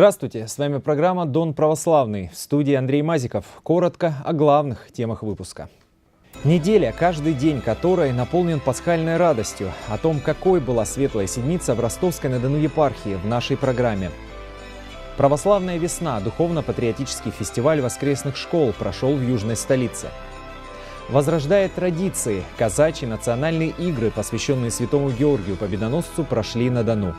Здравствуйте, с вами программа «Дон православный». В студии Андрей Мазиков. Коротко о главных темах выпуска. Неделя, каждый день которой наполнен пасхальной радостью о том, какой была Светлая Седмица в Ростовской-на-Дону епархии в нашей программе. Православная весна, духовно-патриотический фестиваль воскресных школ прошел в южной столице. Возрождая традиции, казачьи национальные игры, посвященные святому Георгию Победоносцу, прошли на Дону.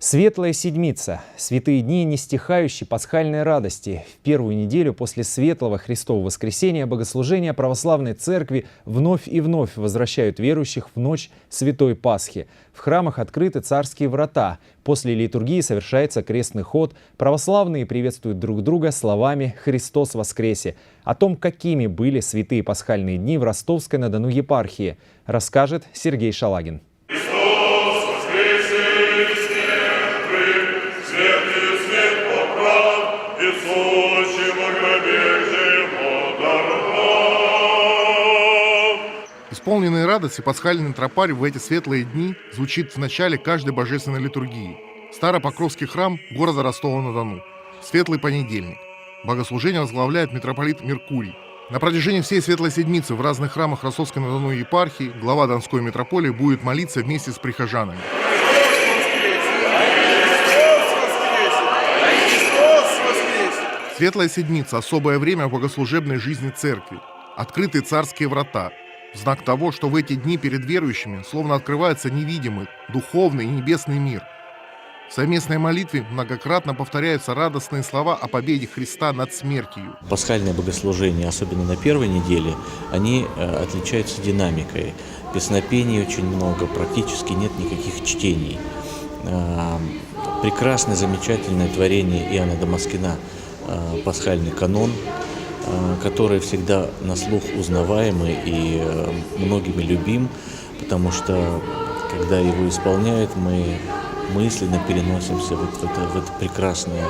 Светлая Седмица, святые дни нестихающей пасхальной радости. В первую неделю после Светлого Христового Воскресения богослужения Православной Церкви вновь и вновь возвращают верующих в ночь Святой Пасхи. В храмах открыты царские врата. После литургии совершается крестный ход. Православные приветствуют друг друга словами «Христос воскресе». О том, какими были святые пасхальные дни в Ростовской-на-Дону епархии, расскажет Сергей Шалагин. Исполненный радости пасхальный тропарь в эти светлые дни звучит в начале каждой божественной литургии. Старопокровский храм города Ростова-на-Дону. Светлый понедельник. Богослужение возглавляет митрополит Меркурий. На протяжении всей Светлой Седмицы в разных храмах Ростовской-на-Дону епархии глава Донской митрополии будет молиться вместе с прихожанами. Светлая Седмица – особое время в богослужебной жизни церкви. Открытые царские врата – в знак того, что в эти дни перед верующими словно открывается невидимый, духовный и небесный мир. В совместной молитве многократно повторяются радостные слова о победе Христа над смертью. Пасхальные богослужения, особенно на первой неделе, они э, отличаются динамикой. Песнопений очень много, практически нет никаких чтений. Э, прекрасное, замечательное творение Иоанна Дамаскина э, «Пасхальный канон», который всегда на слух узнаваемый и э, многими любим, потому что когда его исполняют, мы мысленно переносимся вот в это, в это прекрасное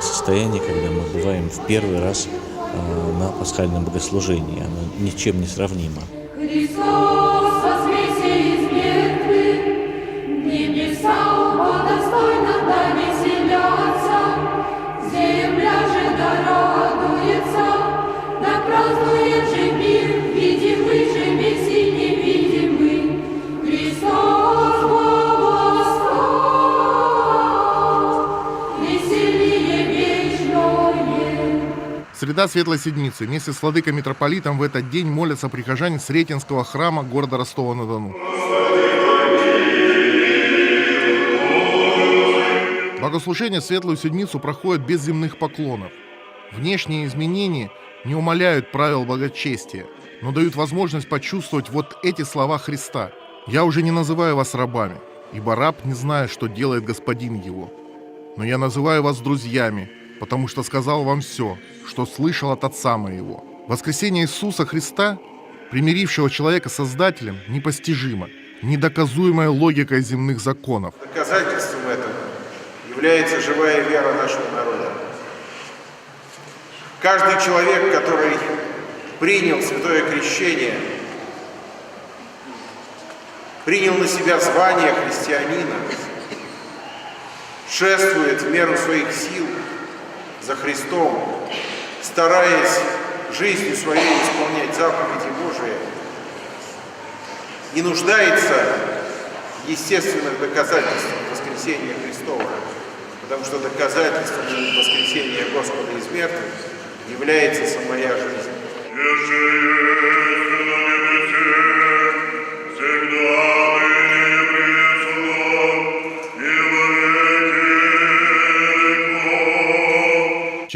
состояние, когда мы бываем в первый раз э, на пасхальном богослужении. Оно ничем не сравнимо. Небеса достойно веселятся, земля же да Среда Светлой Седмицы. Вместе с владыкой митрополитом в этот день молятся прихожане Сретенского храма города Ростова-на-Дону. Богослужение Светлую Седмицу проходит без земных поклонов. Внешние изменения не умаляют правил благочестия, но дают возможность почувствовать вот эти слова Христа. «Я уже не называю вас рабами, ибо раб не знает, что делает господин его. Но я называю вас друзьями, потому что сказал вам все, что слышал от Отца моего». Воскресение Иисуса Христа, примирившего человека с Создателем, непостижимо, недоказуемая логикой земных законов. Доказательством этого является живая вера нашего народа. Каждый человек, который принял святое крещение, принял на себя звание христианина, шествует в меру своих сил за Христом, стараясь жизнью своей исполнять заповеди Божии, не нуждается в естественных доказательствах воскресения Христова, потому что доказательством воскресения Господа из мертвых является самая жизнь. В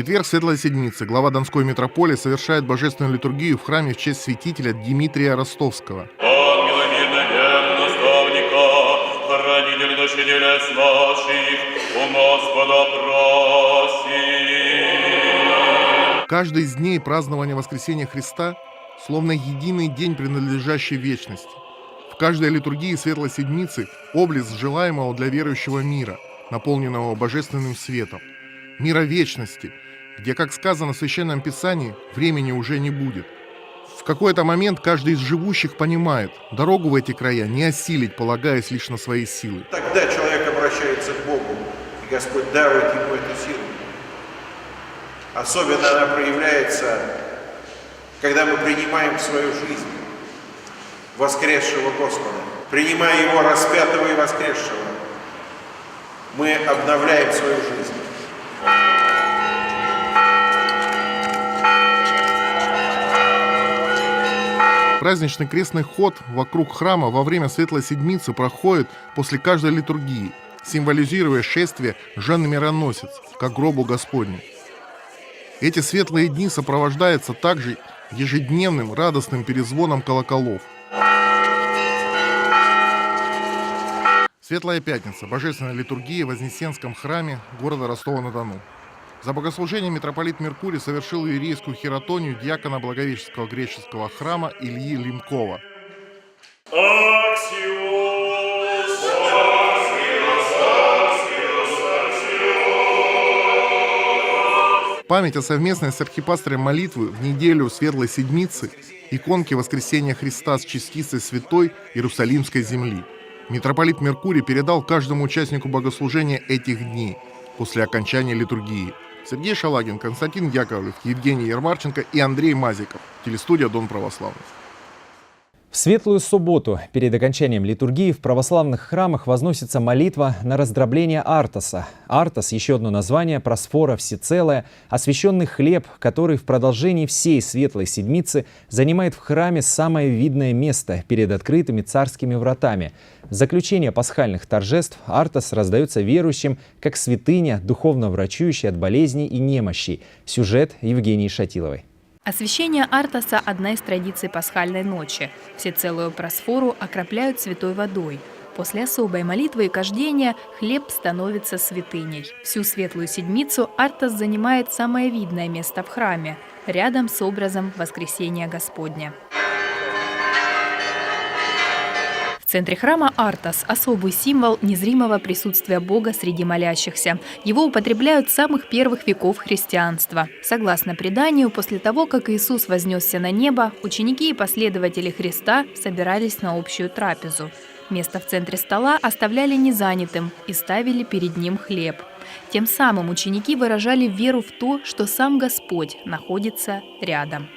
четверг Светлой Седмицы глава Донской митрополии совершает божественную литургию в храме в честь святителя Дмитрия Ростовского. Ангела мирно век наставника, хранитель души делец наших, у Господа проси. Каждый из дней празднования Воскресения Христа словно единый день, принадлежащий вечности. В каждой литургии Светлой Седмицы облик желаемого для верующего мира, наполненного божественным светом. Мира вечности, где, как сказано в Священном Писании, времени уже не будет. В какой-то момент каждый из живущих понимает, дорогу в эти края не осилить, полагаясь лишь на свои силы. Тогда человек обращается к Богу И Господь дарует ему эту силу. Особенно она проявляется, когда мы принимаем в свою жизнь воскресшего Господа. Принимая Его распятого и воскресшего, мы обновляем свою жизнь. Праздничный крестный ход вокруг храма во время Светлой Седмицы проходит после каждой литургии, символизируя шествие Жанны Мироносец к гробу Господню. Эти светлые дни сопровождаются также ежедневным радостным перезвоном колоколов. Светлая Пятница. Божественная литургия в Вознесенском храме города Ростова-на-Дону. За богослужение митрополит Меркурий совершил иерейскую хератонию диакона Благовещенского греческого храма Ильи Лимкова. Память о совместной с архипастором молитвы в неделю Светлой Седмицы иконки Воскресения Христа с частицей Святой Иерусалимской земли. Митрополит Меркурий передал каждому участнику богослужения этих дней после окончания литургии – Сергей Шалагин, Константин Яковлев, Евгений Ермарченко и Андрей Мазиков. Телестудия «Дон Православный». В Светлую субботу перед окончанием литургии в православных храмах возносится молитва на раздробление Артаса. Артас – еще одно название просфора всецелое, освященный хлеб, который в продолжении всей Светлой Седмицы занимает в храме самое видное место перед открытыми царскими вратами. В заключение пасхальных торжеств Артас раздается верующим как святыня, духовно врачующая от болезней и немощей. Сюжет Евгении Шатиловой. Освящение Артаса – одна из традиций пасхальной ночи. Все целую просфору окропляют святой водой. После особой молитвы и кождения хлеб становится святыней. Всю светлую седмицу Артас занимает самое видное место в храме, рядом с образом Воскресения Господня. Центре храма Артас – особый символ незримого присутствия Бога среди молящихся. Его употребляют с самых первых веков христианства. Согласно преданию, после того, как Иисус вознесся на небо, ученики и последователи Христа собирались на общую трапезу. Место в центре стола оставляли незанятым и ставили перед ним хлеб. Тем самым ученики выражали веру в то, что сам Господь находится рядом.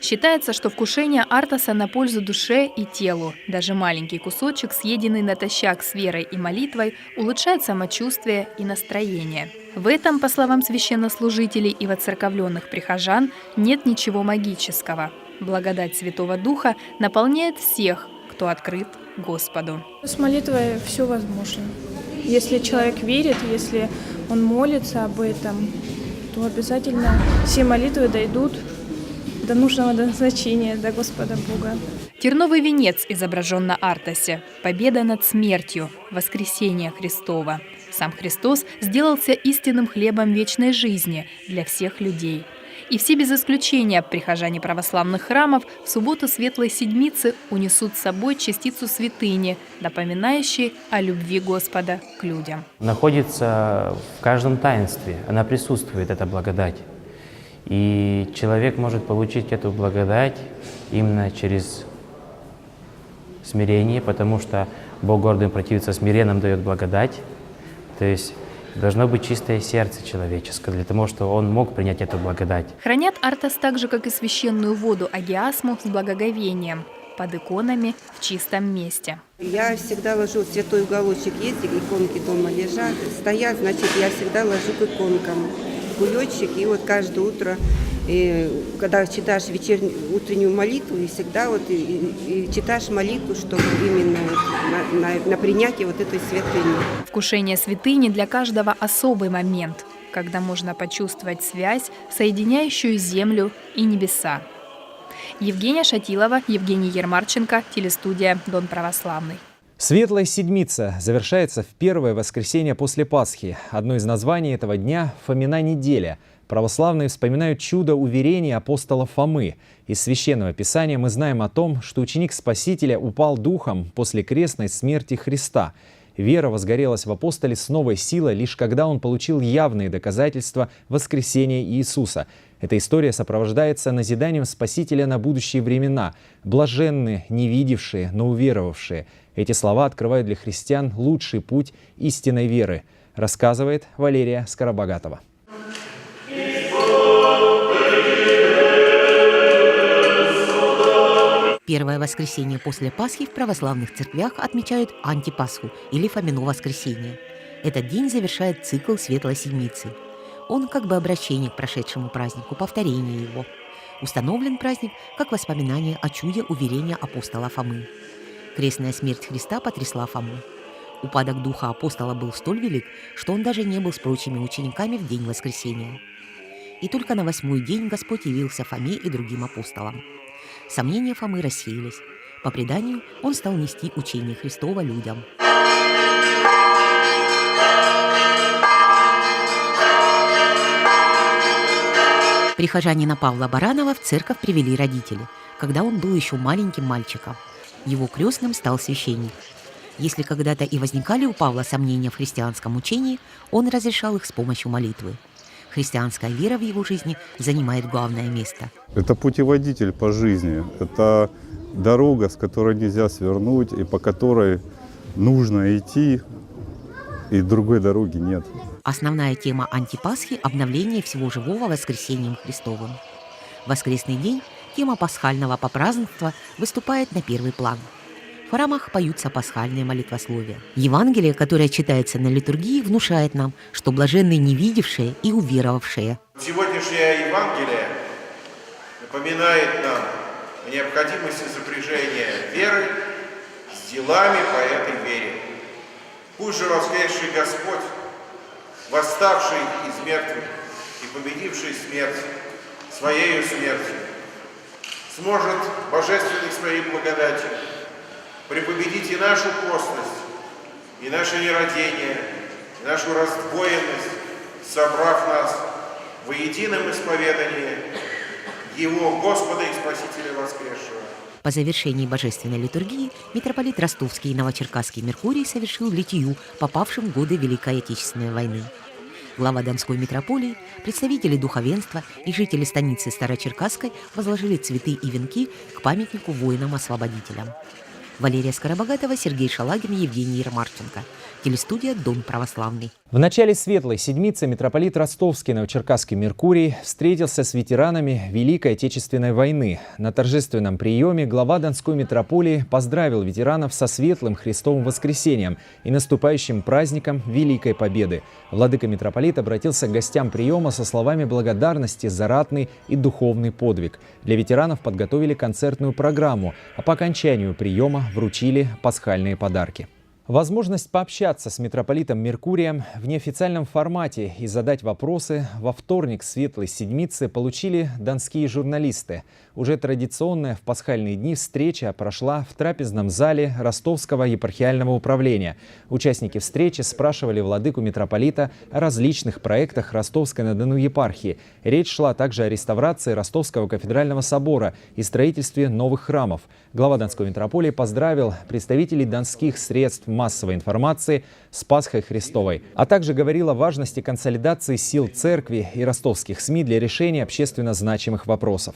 Считается, что вкушение Артаса на пользу душе и телу. Даже маленький кусочек, съеденный натощак с верой и молитвой, улучшает самочувствие и настроение. В этом, по словам священнослужителей и воцерковленных прихожан, нет ничего магического. Благодать Святого Духа наполняет всех, кто открыт Господу. С молитвой все возможно. Если человек верит, если он молится об этом, то обязательно все молитвы дойдут до нужного назначения, до Господа Бога. Терновый венец изображен на Артасе. Победа над смертью, воскресение Христова. Сам Христос сделался истинным хлебом вечной жизни для всех людей. И все без исключения прихожане православных храмов в субботу Светлой Седмицы унесут с собой частицу святыни, напоминающей о любви Господа к людям. Находится в каждом таинстве, она присутствует, эта благодать. И человек может получить эту благодать именно через смирение, потому что Бог гордым противится смиренным дает благодать. То есть должно быть чистое сердце человеческое для того, чтобы он мог принять эту благодать. Хранят Артас так же, как и священную воду Агиасму с благоговением под иконами в чистом месте. Я всегда ложу святой уголочек, есть иконки дома лежат, стоят, значит, я всегда ложу к иконкам кулечек, и вот каждое утро, и, когда читаешь вечернюю, утреннюю молитву, и всегда вот и, и, читаешь молитву, чтобы именно на, на, на принятие вот этой святыни. Вкушение святыни для каждого особый момент, когда можно почувствовать связь, соединяющую землю и небеса. Евгения Шатилова, Евгений Ермарченко, телестудия «Дон Православный». Светлая Седмица завершается в первое воскресенье после Пасхи. Одно из названий этого дня – Фомина неделя. Православные вспоминают чудо уверения апостола Фомы. Из Священного Писания мы знаем о том, что ученик Спасителя упал духом после крестной смерти Христа. Вера возгорелась в апостоле с новой силой, лишь когда он получил явные доказательства воскресения Иисуса. Эта история сопровождается назиданием Спасителя на будущие времена. Блаженные, не видевшие, но уверовавшие. Эти слова открывают для христиан лучший путь истинной веры, рассказывает Валерия Скоробогатова. Первое воскресенье после Пасхи в православных церквях отмечают антипасху или Фомино воскресенье. Этот день завершает цикл Светлой Седмицы. Он как бы обращение к прошедшему празднику, повторение его. Установлен праздник как воспоминание о чуде уверения апостола Фомы. Крестная смерть Христа потрясла Фому. Упадок духа апостола был столь велик, что он даже не был с прочими учениками в день воскресения. И только на восьмой день Господь явился Фоме и другим апостолам. Сомнения Фомы рассеялись. По преданию, он стал нести учение Христова людям. Прихожанина Павла Баранова в церковь привели родители, когда он был еще маленьким мальчиком. Его крестным стал священник. Если когда-то и возникали у Павла сомнения в христианском учении, он разрешал их с помощью молитвы. Христианская вера в его жизни занимает главное место. Это путеводитель по жизни, это дорога, с которой нельзя свернуть и по которой нужно идти, и другой дороги нет. Основная тема антипасхи – обновление всего живого воскресением Христовым. Воскресный день – тема пасхального попразднества выступает на первый план – в храмах поются пасхальные молитвословия. Евангелие, которое читается на литургии, внушает нам, что блаженны невидевшие и уверовавшие. Сегодняшнее Евангелие напоминает нам о необходимости сопряжения веры с делами по этой вере. Пусть же воскресший Господь, восставший из мертвых и победивший смерть, своею смертью, сможет божественной своей благодатью препобедить и нашу постность, и наше нерадение, и нашу раздвоенность, собрав нас в едином исповедании Его Господа и Спасителя воскресшего. По завершении божественной литургии митрополит Ростовский и Новочеркасский Меркурий совершил литию, попавшим в годы Великой Отечественной войны. Глава Донской митрополии, представители духовенства и жители станицы Старочеркасской возложили цветы и венки к памятнику воинам-освободителям. Валерия Скоробогатова, Сергей Шалагин, Евгений Ермарченко. Телестудия «Дон православный». В начале Светлой Седмицы митрополит Ростовский Новочеркасский Меркурий встретился с ветеранами Великой Отечественной войны. На торжественном приеме глава Донской митрополии поздравил ветеранов со светлым Христовым воскресением и наступающим праздником Великой Победы. Владыка митрополит обратился к гостям приема со словами благодарности за ратный и духовный подвиг. Для ветеранов подготовили концертную программу, а по окончанию приема вручили пасхальные подарки. Возможность пообщаться с митрополитом Меркурием в неофициальном формате и задать вопросы во вторник Светлой Седмицы получили донские журналисты. Уже традиционная в пасхальные дни встреча прошла в трапезном зале Ростовского епархиального управления. Участники встречи спрашивали владыку митрополита о различных проектах Ростовской-на-Дону епархии. Речь шла также о реставрации Ростовского кафедрального собора и строительстве новых храмов. Глава Донской митрополии поздравил представителей донских средств массовой информации с Пасхой Христовой, а также говорил о важности консолидации сил церкви и ростовских СМИ для решения общественно значимых вопросов.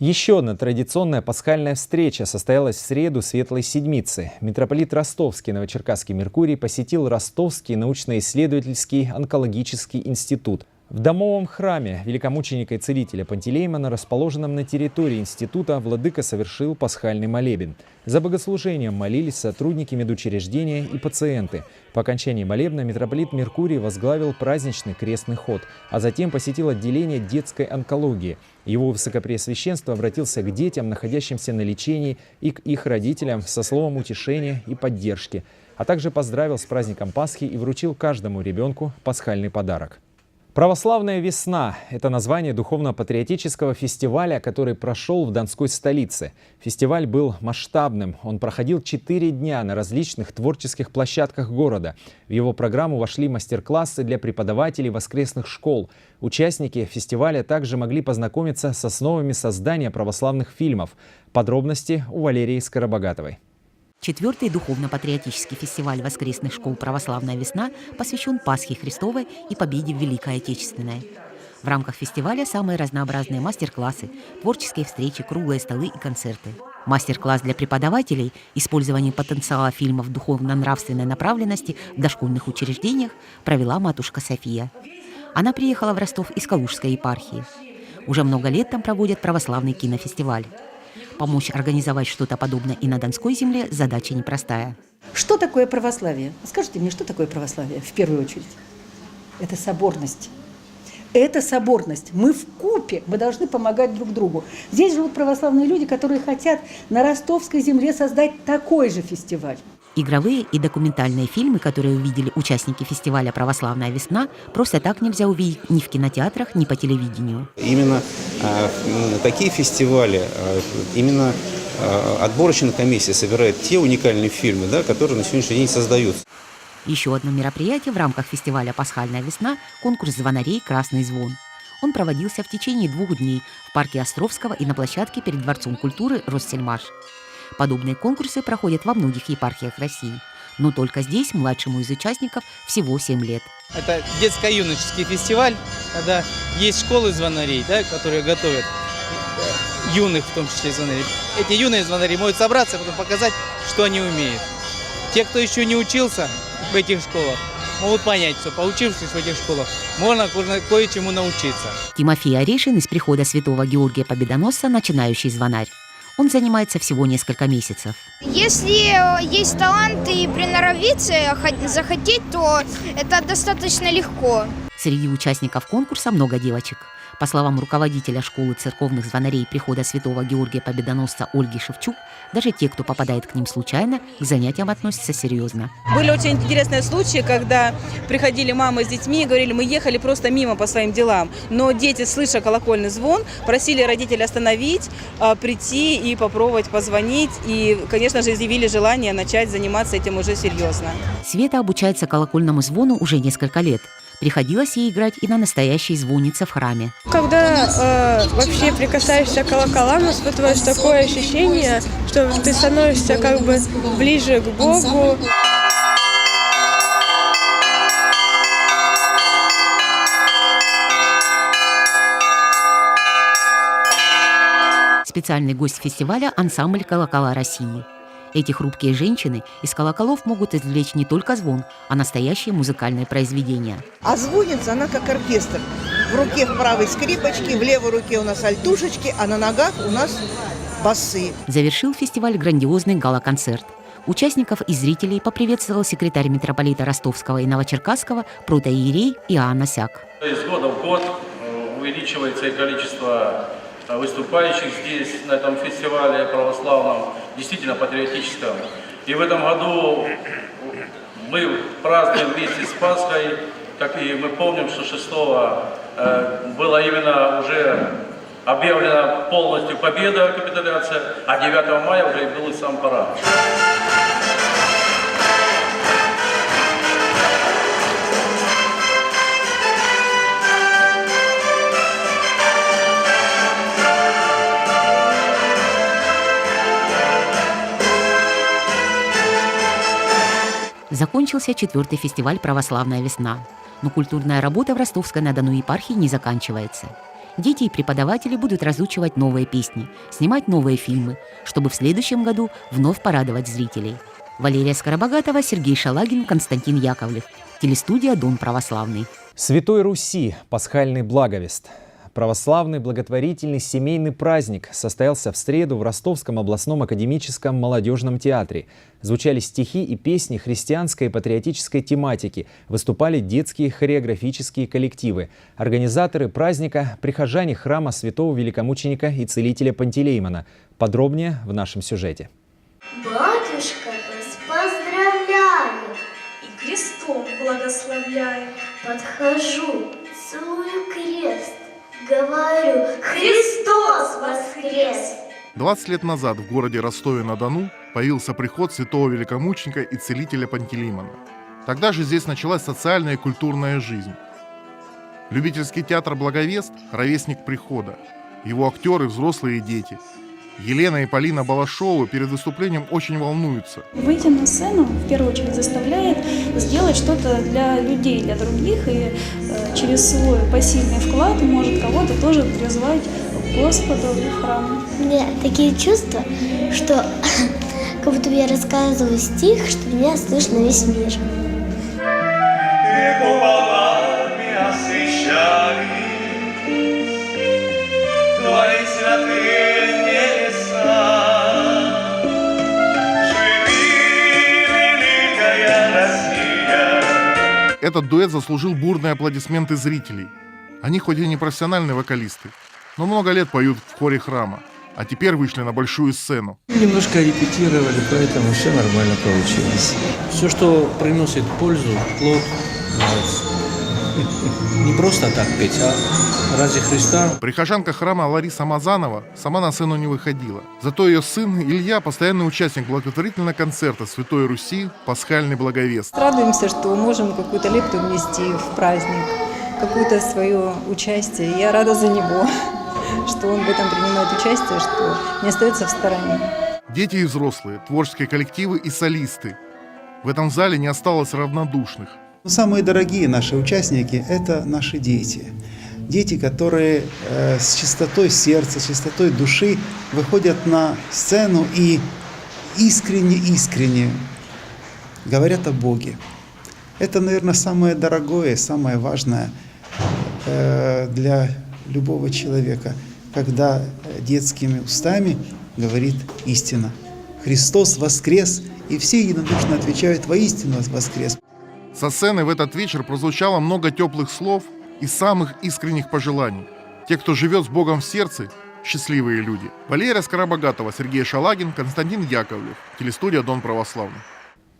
Еще одна традиционная пасхальная встреча состоялась в среду Светлой Седмицы. Митрополит Ростовский Новочеркасский Меркурий посетил Ростовский научно-исследовательский онкологический институт – в домовом храме великомученика и целителя Пантелеймона, расположенном на территории института, владыка совершил пасхальный молебен. За богослужением молились сотрудники медучреждения и пациенты. По окончании молебна митрополит Меркурий возглавил праздничный крестный ход, а затем посетил отделение детской онкологии. Его высокопреосвященство обратился к детям, находящимся на лечении, и к их родителям со словом утешения и поддержки, а также поздравил с праздником Пасхи и вручил каждому ребенку пасхальный подарок. Православная весна – это название духовно-патриотического фестиваля, который прошел в Донской столице. Фестиваль был масштабным. Он проходил четыре дня на различных творческих площадках города. В его программу вошли мастер-классы для преподавателей воскресных школ. Участники фестиваля также могли познакомиться с основами создания православных фильмов. Подробности у Валерии Скоробогатовой. Четвертый духовно-патриотический фестиваль воскресных школ «Православная весна» посвящен Пасхе Христовой и победе в Великой Отечественной. В рамках фестиваля самые разнообразные мастер-классы, творческие встречи, круглые столы и концерты. Мастер-класс для преподавателей «Использование потенциала фильмов духовно-нравственной направленности в дошкольных учреждениях» провела матушка София. Она приехала в Ростов из Калужской епархии. Уже много лет там проводят православный кинофестиваль. Помочь организовать что-то подобное и на Донской земле задача непростая. Что такое православие? Скажите мне, что такое православие в первую очередь? Это соборность. Это соборность. Мы в купе, мы должны помогать друг другу. Здесь живут православные люди, которые хотят на ростовской земле создать такой же фестиваль. Игровые и документальные фильмы, которые увидели участники фестиваля «Православная весна», просто так нельзя увидеть ни в кинотеатрах, ни по телевидению. Именно э, такие фестивали, э, именно э, отборочная комиссия собирает те уникальные фильмы, да, которые на сегодняшний день создаются. Еще одно мероприятие в рамках фестиваля «Пасхальная весна» – конкурс звонарей «Красный звон». Он проводился в течение двух дней в парке Островского и на площадке перед Дворцом культуры «Россельмаш». Подобные конкурсы проходят во многих епархиях России. Но только здесь младшему из участников всего 7 лет. Это детско-юношеский фестиваль, когда есть школы звонарей, да, которые готовят э, юных, в том числе звонарей. Эти юные звонари могут собраться и потом показать, что они умеют. Те, кто еще не учился в этих школах, могут понять, что поучившись в этих школах, можно кое-чему научиться. Тимофей Орешин из прихода святого Георгия Победоносца, начинающий звонарь. Он занимается всего несколько месяцев. Если есть талант и приноровиться, захотеть, то это достаточно легко. Среди участников конкурса много девочек. По словам руководителя школы церковных звонарей прихода святого Георгия Победоносца Ольги Шевчук, даже те, кто попадает к ним случайно, к занятиям относятся серьезно. Были очень интересные случаи, когда приходили мамы с детьми и говорили, мы ехали просто мимо по своим делам. Но дети, слыша колокольный звон, просили родителей остановить, а, прийти и попробовать позвонить. И, конечно же, изъявили желание начать заниматься этим уже серьезно. Света обучается колокольному звону уже несколько лет. Приходилось ей играть и на настоящей звоннице в храме. Когда э, вообще прикасаешься к колоколам, испытываешь такое ощущение, что ты становишься как бы ближе к Богу. Специальный гость фестиваля – ансамбль «Колокола России». Эти хрупкие женщины из колоколов могут извлечь не только звон, а настоящее музыкальное произведение. А звонится она как оркестр. В руке в правой скрипочки, в левой руке у нас альтушечки, а на ногах у нас басы. Завершил фестиваль грандиозный гала-концерт. Участников и зрителей поприветствовал секретарь митрополита Ростовского и Новочеркасского протоиерей Иоанна Сяк. Из года в год э, увеличивается и количество выступающих здесь, на этом фестивале православном, действительно патриотическом. И в этом году мы празднуем вместе с Пасхой, как и мы помним, что 6 э, было именно уже объявлена полностью победа, капитуляция, а 9 мая уже был и сам парад. Закончился четвертый фестиваль «Православная весна». Но культурная работа в Ростовской-на-Дону епархии не заканчивается. Дети и преподаватели будут разучивать новые песни, снимать новые фильмы, чтобы в следующем году вновь порадовать зрителей. Валерия Скоробогатова, Сергей Шалагин, Константин Яковлев. Телестудия «Дон православный». Святой Руси. Пасхальный благовест. Православный благотворительный семейный праздник состоялся в среду в Ростовском областном академическом молодежном театре. Звучали стихи и песни христианской и патриотической тематики, выступали детские хореографические коллективы. Организаторы праздника – прихожане храма святого великомученика и целителя Пантелеймона. Подробнее в нашем сюжете. Батюшка нас поздравляет и крестом благословляет. Подхожу, целую крест, говорю, Христос воскрес! 20 лет назад в городе Ростове-на-Дону появился приход святого великомученика и целителя Пантелеймона. Тогда же здесь началась социальная и культурная жизнь. Любительский театр «Благовест» – ровесник прихода. Его актеры – взрослые и дети. Елена и Полина Балашовы перед выступлением очень волнуются. Выйти на сцену в первую очередь заставляет сделать что-то для людей, для других, и э, через свой посильный вклад может кого-то тоже призвать к Господу и в храм. У меня такие чувства, что как будто я рассказываю стих, что меня слышно весь мир. Этот дуэт заслужил бурные аплодисменты зрителей. Они хоть и не профессиональные вокалисты, но много лет поют в хоре храма, а теперь вышли на большую сцену. Немножко репетировали, поэтому все нормально получилось. Все, что приносит пользу, плод, нравится. Не просто так петь, а ради Христа. Прихожанка храма Лариса Мазанова сама на сцену не выходила. Зато ее сын Илья – постоянный участник благотворительного концерта Святой Руси «Пасхальный благовест». Радуемся, что можем какую-то лепту внести в праздник, какое-то свое участие. Я рада за него, что он в этом принимает участие, что не остается в стороне. Дети и взрослые, творческие коллективы и солисты. В этом зале не осталось равнодушных. Самые дорогие наши участники – это наши дети. Дети, которые э, с чистотой сердца, чистотой души выходят на сцену и искренне-искренне говорят о Боге. Это, наверное, самое дорогое, самое важное э, для любого человека, когда детскими устами говорит истина. Христос воскрес, и все единодушно отвечают «Воистину воскрес». Со сцены в этот вечер прозвучало много теплых слов и самых искренних пожеланий. Те, кто живет с Богом в сердце, счастливые люди. Валерия Скоробогатова, Сергей Шалагин, Константин Яковлев. Телестудия «Дон Православный».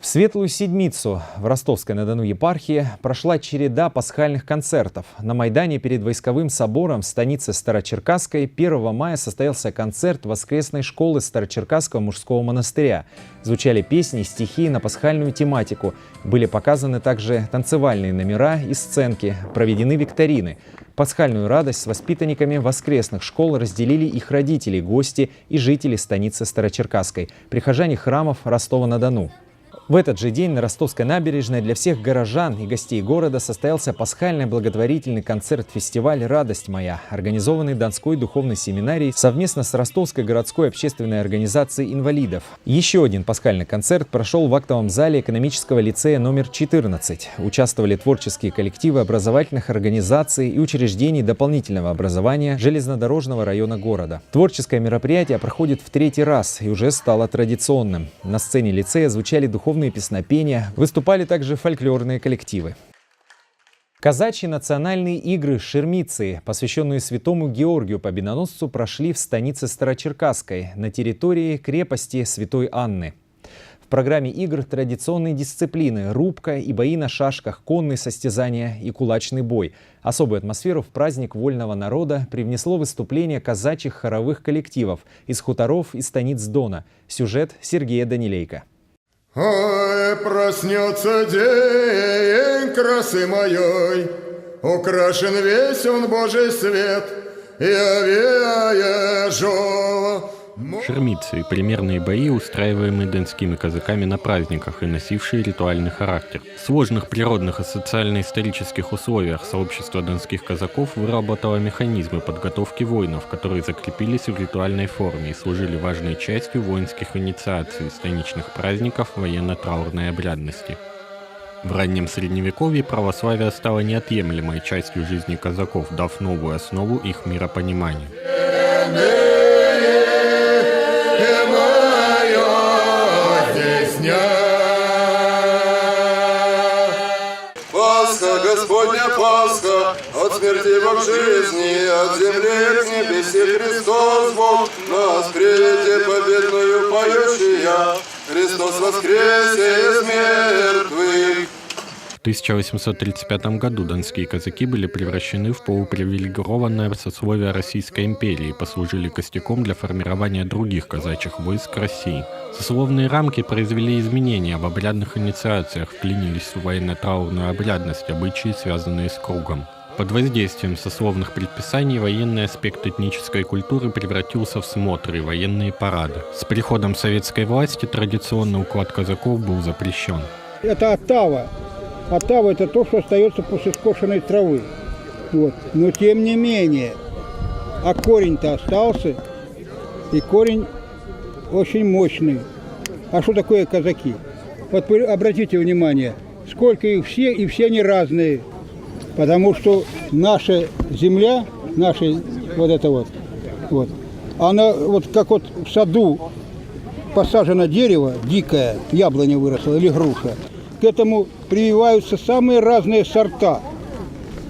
В Светлую Седмицу в Ростовской-на-Дону епархии прошла череда пасхальных концертов. На Майдане перед Войсковым собором в станице Старочеркасской 1 мая состоялся концерт воскресной школы Старочеркасского мужского монастыря. Звучали песни стихи на пасхальную тематику. Были показаны также танцевальные номера и сценки, проведены викторины. Пасхальную радость с воспитанниками воскресных школ разделили их родители, гости и жители станицы Старочеркасской, прихожане храмов Ростова-на-Дону. В этот же день на Ростовской набережной для всех горожан и гостей города состоялся пасхальный благотворительный концерт-фестиваль «Радость моя», организованный Донской духовной семинарией совместно с Ростовской городской общественной организацией инвалидов. Еще один пасхальный концерт прошел в актовом зале экономического лицея номер 14. Участвовали творческие коллективы образовательных организаций и учреждений дополнительного образования железнодорожного района города. Творческое мероприятие проходит в третий раз и уже стало традиционным. На сцене лицея звучали духовные песнопения, выступали также фольклорные коллективы. Казачьи национальные игры «Шермицы», посвященные святому Георгию Победоносцу, прошли в станице Старочеркасской на территории крепости Святой Анны. В программе игр традиционные дисциплины – рубка и бои на шашках, конные состязания и кулачный бой. Особую атмосферу в праздник вольного народа привнесло выступление казачьих хоровых коллективов из хуторов и станиц Дона. Сюжет Сергея Данилейко. Ой, проснется день красы моей, Украшен весь он Божий свет, Я вижу... Шермицы – примерные бои, устраиваемые донскими казаками на праздниках и носившие ритуальный характер. В сложных природных и социально-исторических условиях сообщество донских казаков выработало механизмы подготовки воинов, которые закрепились в ритуальной форме и служили важной частью воинских инициаций, станичных праздников, военно-траурной обрядности. В раннем средневековье православие стало неотъемлемой частью жизни казаков, дав новую основу их миропониманию. Пасха, Господня Пасха, от смерти Бог жизни, от земли к небесе Христос Бог, нас приведи победную поющая, Христос воскресе из мертвых. В 1835 году донские казаки были превращены в полупривилегированное сословие Российской империи и послужили костяком для формирования других казачьих войск России. Сословные рамки произвели изменения в обрядных инициациях, вклинились в военно-траурную обрядность, обычаи, связанные с кругом. Под воздействием сословных предписаний военный аспект этнической культуры превратился в смотры и военные парады. С приходом советской власти традиционный уклад казаков был запрещен. Это оттава. Оттава – это то, что остается после скошенной травы. Вот. Но тем не менее, а корень-то остался, и корень очень мощный. А что такое казаки? Вот обратите внимание, сколько их все, и все они разные. Потому что наша земля, наша вот это вот, вот, она вот как вот в саду посажено дерево дикое, яблоня выросла или груша, к этому прививаются самые разные сорта.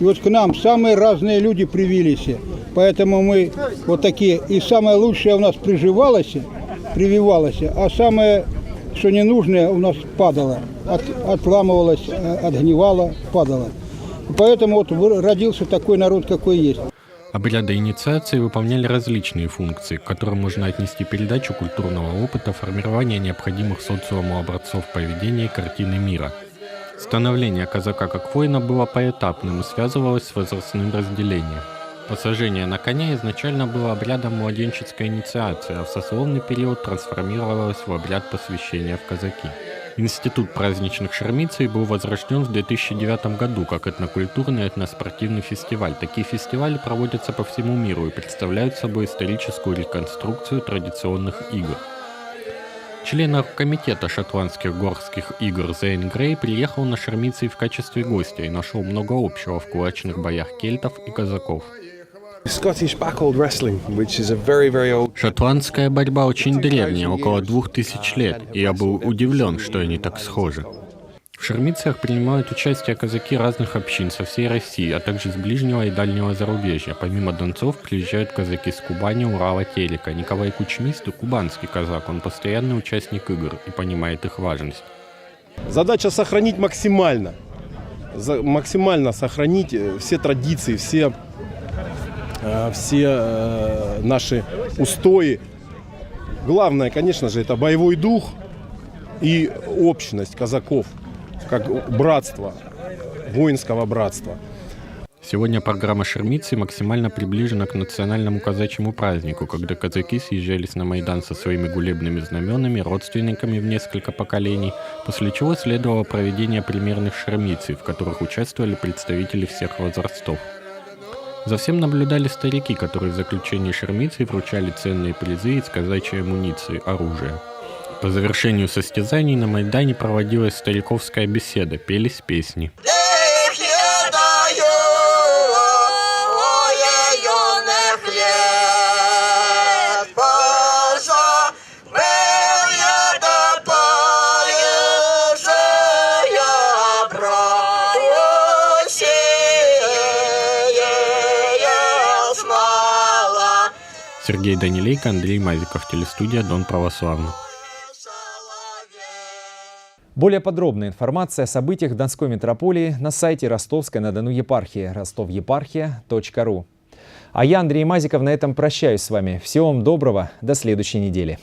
И вот к нам самые разные люди привились. Поэтому мы вот такие, и самое лучшее у нас приживалось, прививалось, а самое, что ненужное, у нас падало, от, отламывалось, э, отгнивало, падало. Поэтому вот родился такой народ, какой есть. Обряды инициации выполняли различные функции, к которым можно отнести передачу культурного опыта, формирование необходимых социуму образцов поведения и картины мира. Становление казака как воина было поэтапным и связывалось с возрастным разделением. Посажение на коня изначально было обрядом младенческой инициации, а в сословный период трансформировалось в обряд посвящения в казаки. Институт праздничных шармицей был возрожден в 2009 году как этнокультурный этноспортивный фестиваль. Такие фестивали проводятся по всему миру и представляют собой историческую реконструкцию традиционных игр. Член оргкомитета шотландских горских игр Зейн Грей приехал на Шармицы в качестве гостя и нашел много общего в кулачных боях кельтов и казаков. Шотландская борьба очень древняя, около двух тысяч лет, и я был удивлен, что они так схожи. В шармицах принимают участие казаки разных общин со всей России, а также с ближнего и дальнего зарубежья. Помимо донцов приезжают казаки с Кубани, Урала, Телека. Николай Кучмист – кубанский казак, он постоянный участник игр и понимает их важность. Задача сохранить максимально, максимально сохранить э, все традиции, все, все э, наши устои. Главное, конечно же, это боевой дух и общность казаков, как братство, воинского братства. Сегодня программа Шермицы максимально приближена к национальному казачьему празднику, когда казаки съезжались на Майдан со своими гулебными знаменами, родственниками в несколько поколений, после чего следовало проведение примерных шермицей, в которых участвовали представители всех возрастов. За всем наблюдали старики, которые в заключении шермицы вручали ценные призы из казачьей амуниции, оружия. По завершению состязаний на Майдане проводилась стариковская беседа, пелись песни. Сергей Данилейко, Андрей Мазиков, телестудия Дон Православный. Более подробная информация о событиях в Донской метрополии на сайте Ростовской-на-Дону епархии ростовепархия.ру. А я, Андрей Мазиков, на этом прощаюсь с вами. Всего вам доброго, до следующей недели.